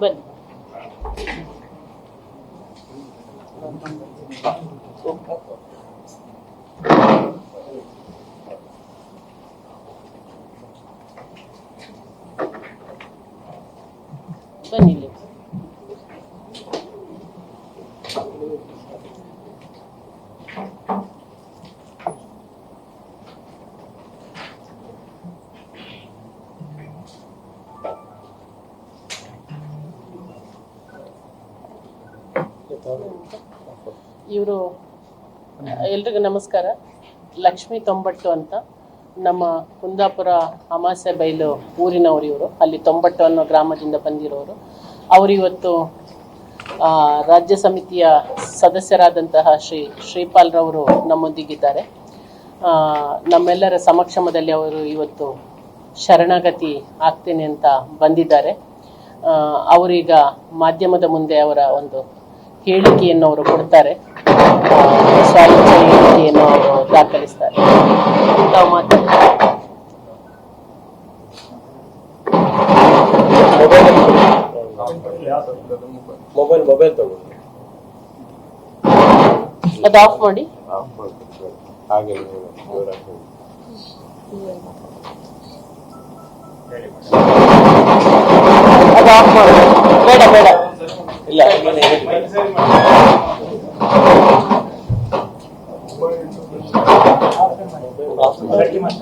บิ่นเบิ่นนี่เลย ಇವರು ಎಲ್ರಿಗೂ ನಮಸ್ಕಾರ. ಲಕ್ಷ್ಮಿ ತೊಂಬಟ್ಟು ಅಂತ ನಮ್ಮ ಕುಂದಾಪುರ ಅಮಾಸೆ ಬೈಲು ಊರಿನವರು ಇವರು. ಅಲ್ಲಿ ತೊಂಬಟ್ಟು ಅನ್ನೋ ಗ್ರಾಮದಿಂದ ಬಂದಿರೋರು. ಅವರು ಇವತ್ತು ರಾಜ್ಯ ಸಮಿತಿಯ ಸದಸ್ಯರಾದಂತಹ ಶ್ರೀ ಶ್ರೀಪಾಲ್ರವರು ನಮ್ಮೊಂದಿಗಿದ್ದಾರೆ. ನಮ್ಮೆಲ್ಲರ ಸಮಕ್ಷಮದಲ್ಲಿ ಅವರು ಇವತ್ತು ಶರಣಾಗತಿ ಆಗ್ತೇನೆ ಅಂತ ಬಂದಿದ್ದಾರೆ. ಅವರೀಗ ಮಾಧ್ಯಮದ ಮುಂದೆ ಅವರ ಒಂದು ಹೇಳಿಕೆಯನ್ನು ಅವರು ಕೊಡ್ತಾರೆ. ಸ್ವಾತಂತ್ರ್ಯ ಹೇಳಿಕೆಯನ್ನು ಅವರು ದಾಖಲಿಸ್ತಾರೆ. ತಾವು ಮಾತಾಡ್ತಾರೆ ಮೊಬೈಲ್ ಮೊಬೈಲ್ ತಗೊಂಡು. ಅದು ಆಫ್ ಮಾಡಿ? ಹಾಗೆ. ಅದು ಆಫ್ ಮಾಡಿ. ಬೇಡ ಬೇಡ.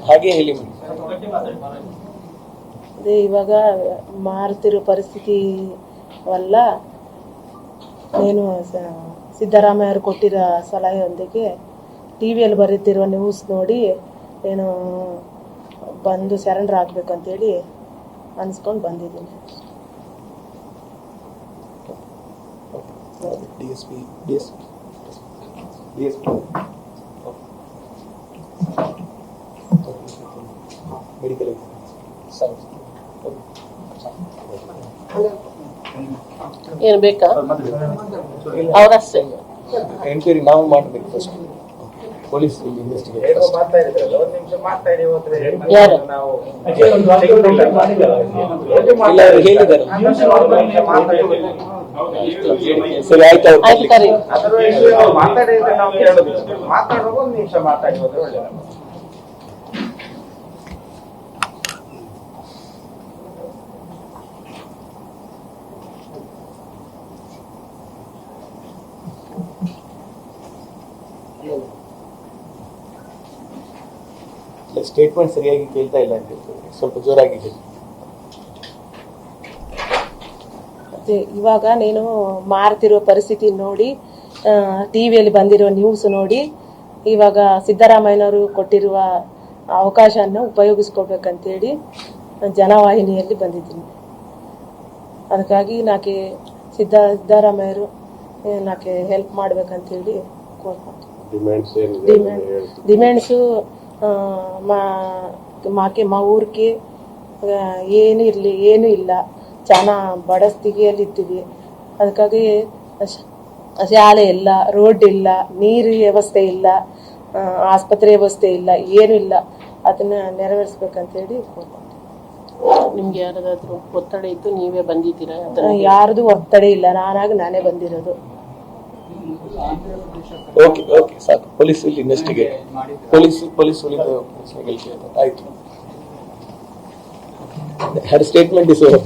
ಹಾಗೆ ಹೇಳಿ ಅದೇ ಇವಾಗ ಮಾರುತ್ತಿರೋ ಪರಿಸ್ಥಿತಿ ವಲ್ಲ నేను ಸ- ಸಿದ್ದರಾಮಯ್ಯ ಅವರು ಕೊಟ್ಟಿರೋ ಸಲಹೆಯೊಂದಿಗೆ ಟಿ ವಿಯಲ್ಲಿ ಬರೀತಿರುವ ನ್ಯೂಸ್ ನೋಡಿ నేను ಬಂದು ಸರೆಂಡರ್ ಆಗ್ಬೇಕಂತೇಳಿ ಅನ್ಸ್ಕೊಂಡು ಬಂದಿದ್ದೀನಿ ಡಿಎಸ್ಪಿ ಡಿಎಸ್ಪಿ ಡಿಎಸ್ಪಿ ಮೆಡಿಕಲ್ ಏನು ಬೇಕಾ? ಅವರಷ್ಟೇ ಎಂಕ್ವೈರಿ ನಾವು ಮಾಡಬೇಕು ಫಸ್ಟ್ ಪೊಲೀಸ್ ಇನ್ವೆಸ್ಟಿಗೇಟ್ ಯಾರು? ಇಲ್ಲ ಅವ್ರು ಹೇಳಿದ್ದಾರೆ ಸರಿ ಆಯ್ತು ಕೇಳೋದು. ಮಾತಾಡುವಾಗ ಒಂದು ನಿಮಿಷ ಮಾತಾಡಿ ಹೋದ್ರೆ ಒಳ್ಳೆಯದು ಸ್ಟೇಟ್ಮೆಂಟ್ ಸರಿಯಾಗಿ ಕೇಳ್ತಾ ಇಲ್ಲ ಅಂತ ಹೇಳ್ತಾರೆ. ಸ್ವಲ್ಪ ಜೋರಾಗಿ ಹೇಳಿ ಮತ್ತೆ ಇವಾಗ ನೀನು ಮಾರ್ತಿರೋ ಪರಿಸ್ಥಿತಿ ನೋಡಿ ಟಿವಿಯಲ್ಲಿ ಬಂದಿರುವ ಬಂದಿರೋ ನ್ಯೂಸ್ ನೋಡಿ ಇವಾಗ ಸಿದ್ದರಾಮಯ್ಯನವರು ಕೊಟ್ಟಿರುವ ಅವಕಾಶನ ಉಪಯೋಗಿಸ್ಕೋಬೇಕಂತೇಳಿ ಜನವಾಹಿನಿಯಲ್ಲಿ ಬಂದಿದ್ದೀನಿ. ಅದಕ್ಕಾಗಿ ನಾಕೆ ಸಿದ್ದ ಸಿದ್ದರಾಮಯ್ಯರು ನಾಕೆ ಹೆಲ್ಪ್ ಮಾಡ್ಬೇಕಂತೇಳಿ ಕೋರ್ಕೊಂತೀನಿ ಡಿಮ್ಯಾಂಡ್ಸ್ ಮಾ ಮಾಕೆ ಮಾ ಊರಿಗೆ ಏನು ಇರಲಿ ಏನು ಇಲ್ಲ. ಚೆನ್ನಾ ಬಡಸ್ತಿಗೆಯಲ್ಲಿ ಸ್ಥಿತಿಯಲ್ಲಿದ್ದೀವಿ ಅದಕ್ಕಾಗಿ ಶಾಲೆ ಇಲ್ಲ ರೋಡ್ ಇಲ್ಲ ನೀರು ವ್ಯವಸ್ಥೆ ಇಲ್ಲ ಆಸ್ಪತ್ರೆ ವ್ಯವಸ್ಥೆ ಇಲ್ಲ ಏನು ಇಲ್ಲ. ಅದನ್ನ ನೆರವೇರಿಸ್ಬೇಕಂತೇಳಿ ಹೇಳಿ ನಿಮ್ಗೆ ಯಾರದಾದ್ರೂ ಒತ್ತಡ ಇತ್ತು? ನೀವೇ ಬಂದಿದ್ದೀರಾ? ಯಾರ್ದು ಒತ್ತಡ ಇಲ್ಲ. ನಾನಾಗಿ ನಾನೇ ಬಂದಿರೋದು. ಓಕೆ ಓಕೆ ಸಾಕು. ಪೊಲೀಸ್ ಇಲ್ಲಿ ಇನ್ವೆಸ್ಟಿಗೇಟ್ ಪೊಲೀಸ್ ಪೊಲೀಸ್ ಆಯ್ತು. Her statement is over